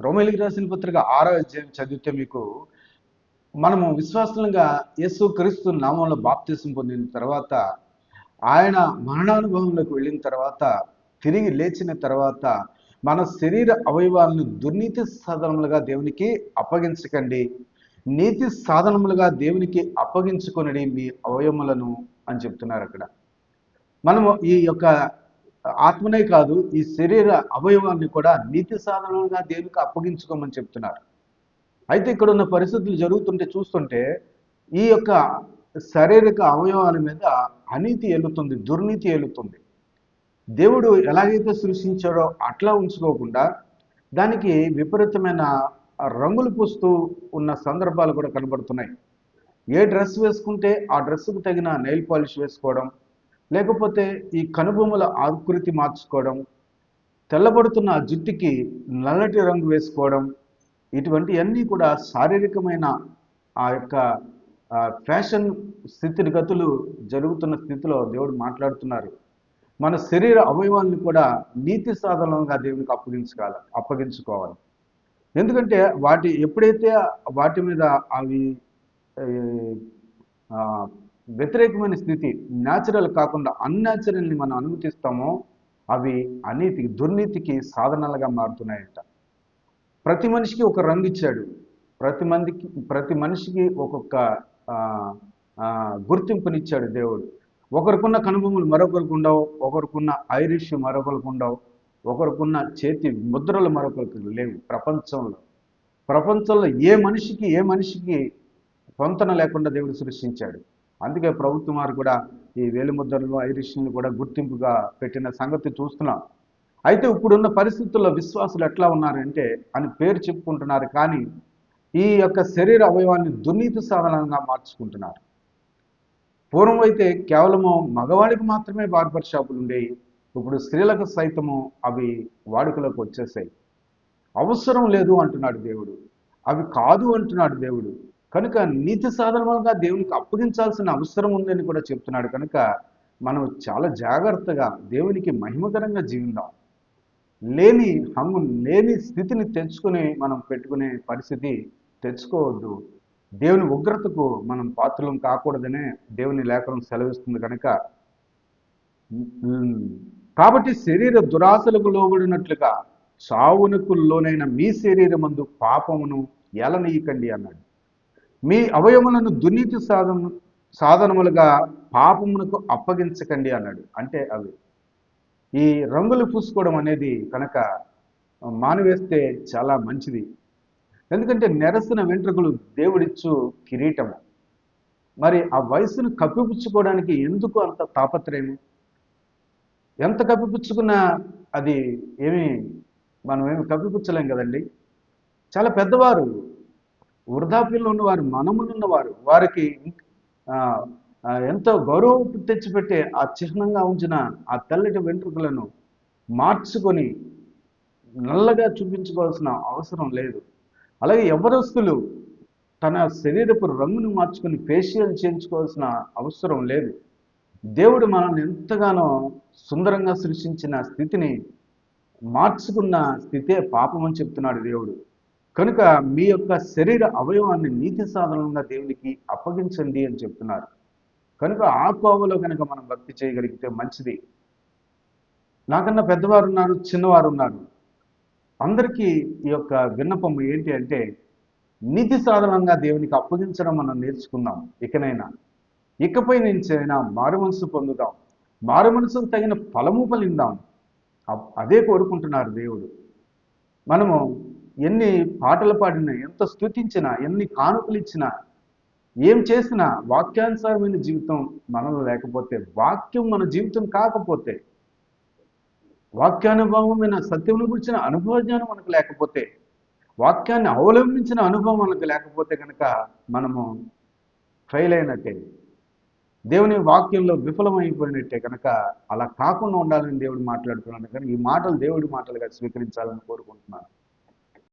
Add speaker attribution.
Speaker 1: రోమేలికి రాసిన పత్రిక ఆరో అధ్యాయం చదివితే మీకు మనము విశ్వాసంగా యేసు క్రీస్తు నామంలో బాప్తీసం పొందిన తర్వాత ఆయన మరణానుభవంలోకి వెళ్ళిన తర్వాత తిరిగి లేచిన తర్వాత మన శరీర అవయవాలను దుర్నీతి సాధనములుగా దేవునికి అప్పగించకండి. నీతి సాధనములుగా దేవునికి అప్పగించుకొనడి మీ అవయములను అని చెప్తున్నారు అక్కడ. మనము ఈ యొక్క ఆత్మనే కాదు ఈ శరీర అవయవాన్ని కూడా నీతి సాధనంగా దేవునికి అప్పగించుకోమని చెప్తున్నారు. అయితే ఇక్కడ ఉన్న పరిస్థితులు జరుగుతుంటే చూస్తుంటే ఈ యొక్క శారీరక అవయవాల మీద అనీతి ఎలుతుంది దుర్నీతి ఎలుతుంది దేవుడు ఎలాగైతే సృష్టించాడో అట్లా ఉంచుకోకుండా దానికి విపరీతమైన రంగులు పూస్తూ ఉన్న సందర్భాలు కూడా కనబడుతున్నాయి. ఏ డ్రెస్ వేసుకుంటే ఆ డ్రెస్సుకు తగిన నెయిల్ పాలిష్ వేసుకోవడం లేకపోతే ఈ కనుబొమ్మల ఆకృతి మార్చుకోవడం తెల్లబడుతున్న జుట్టుకి నల్లటి రంగు వేసుకోవడం ఇటువంటివన్నీ కూడా శారీరకమైన ఆ యొక్క ఫ్యాషన్ స్థితిగతులు జరుగుతున్న స్థితిలో దేవుడు మాట్లాడుతున్నారు. మన శరీర అవయవాలను కూడా నీతి సాధనంగా దేవునికి అప్పగించుకోవాలి అప్పగించుకోవాలి. ఎందుకంటే వాటి ఎప్పుడైతే వాటి మీద అవి వ్యతిరేకమైన స్థితి న్యాచురల్ కాకుండా అన్యాచురల్ని మనం అనుమతిస్తామో అవి అనీతికి దుర్నీతికి సాధనాలుగా మారుతున్నాయంట. ప్రతి మనిషికి ఒక రంగు ఇచ్చాడు. ప్రతి మందికి ప్రతి మనిషికి ఒక్కొక్క గుర్తింపునిచ్చాడు దేవుడు. ఒకరికున్న కనుబొమ్మలు మరొకరికి ఉండవు ఒకరికున్న ఐరిష్ మరొకరికి ఉండవు ఒకరికున్న చేతి ముద్రలు మరొకరికి లేవు ప్రపంచంలో. ప్రపంచంలో ఏ మనిషికి ఏ మనిషికి పొంతన లేకుండా దేవుడు సృష్టించాడు. అందుకే ప్రభుత్వం వారు కూడా ఈ వేలిముద్రలు ఐరిష్ని కూడా గుర్తింపుగా పెట్టిన సంగతి చూస్తున్నాం. అయితే ఇప్పుడున్న పరిస్థితుల్లో విశ్వాసులు ఎట్లా ఉన్నారంటే అని పేరు చెప్పుకుంటున్నారు కానీ ఈ యొక్క శరీర అవయవాన్ని దుర్నీతి సాధనంగా మార్చుకుంటున్నారు. పూర్వం అయితే కేవలము మగవాడికి మాత్రమే బార్బర్ షాపులు ఉండేవి ఇప్పుడు స్త్రీలకు సైతము అవి వాడుకలోకి వచ్చేసాయి. అవసరం లేదు అంటున్నాడు దేవుడు. అవి కాదు అంటున్నాడు దేవుడు. కనుక నీతి సాధనములుగా దేవునికి అప్పగించాల్సిన అవసరం ఉందని కూడా చెప్తున్నాడు. కనుక మనం చాలా జాగ్రత్తగా దేవునికి మహిమకరంగా జీవిందాం. లేని హంగు లేని స్థితిని తెచ్చుకుని మనం పెట్టుకునే పరిస్థితి తెచ్చుకోవద్దు. దేవుని ఉగ్రతకు మనం పాత్రలం కాకూడదనే దేవుని లేఖనం సెలవిస్తుంది కనుక. కాబట్టి శరీర దురాశలకు లోబడినట్లుగా చావునకు లోనైన మీ శరీరమందు పాపమును ఎలనీయకండి అన్నాడు. మీ అవయములను దుర్నీతి సాధన సాధనములుగా పాపమునకు అప్పగించకండి అన్నాడు. అంటే అవి. ఈ రంగులు పూసుకోవడం అనేది కనుక మానవేస్తే చాలా మంచిది. ఎందుకంటే నెరసిన వెంట్రుకలు దేవుడిచ్చు కిరీటము. మరి ఆ వయసును కప్పిపుచ్చుకోవడానికి ఎందుకు అంత తాపత్రయము? ఎంత కప్పిపుచ్చుకున్నా అది ఏమి మనం ఏమి కప్పిపుచ్చలేం కదండి? చాలా పెద్దవారు వృద్ధాప్యంలో ఉన్నవారు మనమునున్నవారు వారికి ఎంతో గౌరవం తెచ్చిపెట్టే ఆ చిహ్నంగా ఉంచిన ఆ తెల్లటి వెంట్రుకలను మార్చుకొని నల్లగా చూపించుకోవాల్సిన అవసరం లేదు. అలాగే ఎవరస్తులు తన శరీరపు రంగును మార్చుకొని ఫేషియల్ చేయించుకోవాల్సిన అవసరం లేదు. దేవుడు మనల్ని ఎంతగానో సుందరంగా సృష్టించిన స్థితిని మార్చుకున్న స్థితే పాపం అని చెప్తున్నాడు దేవుడు. కనుక మీ యొక్క శరీర అవయవాన్ని నీతి సాధనంగా దేవునికి అప్పగించండి అని చెప్తున్నారు. కనుక ఆ కోవలో కనుక మనం భక్తి చేయగలిగితే మంచిది. నాకన్నా పెద్దవారు ఉన్నారు చిన్నవారు ఉన్నారు. అందరికీ ఈ యొక్క విన్నపం ఏంటి అంటే నీతి సాధనంగా దేవునికి అప్పగించడం మనం నేర్చుకుందాం ఇకనైనా. ఇకపై నుంచైనా మారు మనసు పొందుదాం. మారు మనసుకు తగిన ఫలము పలిందాం అదే కోరుకుంటున్నారు దేవుడు. మనము ఎన్ని పాటలు పాడినా ఎంత స్థుతించినా ఎన్ని కానుకలు ఇచ్చినా ఏం చేసినా వాక్యానుసారమైన జీవితం మనలో లేకపోతే వాక్యం మన జీవితం కాకపోతే వాక్యానుభవమైన సత్యమును గురించిన అనుభవ జ్ఞానం మనకు లేకపోతే వాక్యాన్ని అవలంబించిన అనుభవం మనకు లేకపోతే కనుక మనము ఫెయిల్ అయినట్టే దేవుని వాక్యంలో విఫలమైపోయినట్టే కనుక అలా కాకుండా ఉండాలని దేవుడు మాట్లాడుతున్నాను కానీ ఈ మాటలు దేవుడి మాటలుగా స్వీకరించాలని కోరుకుంటున్నాను.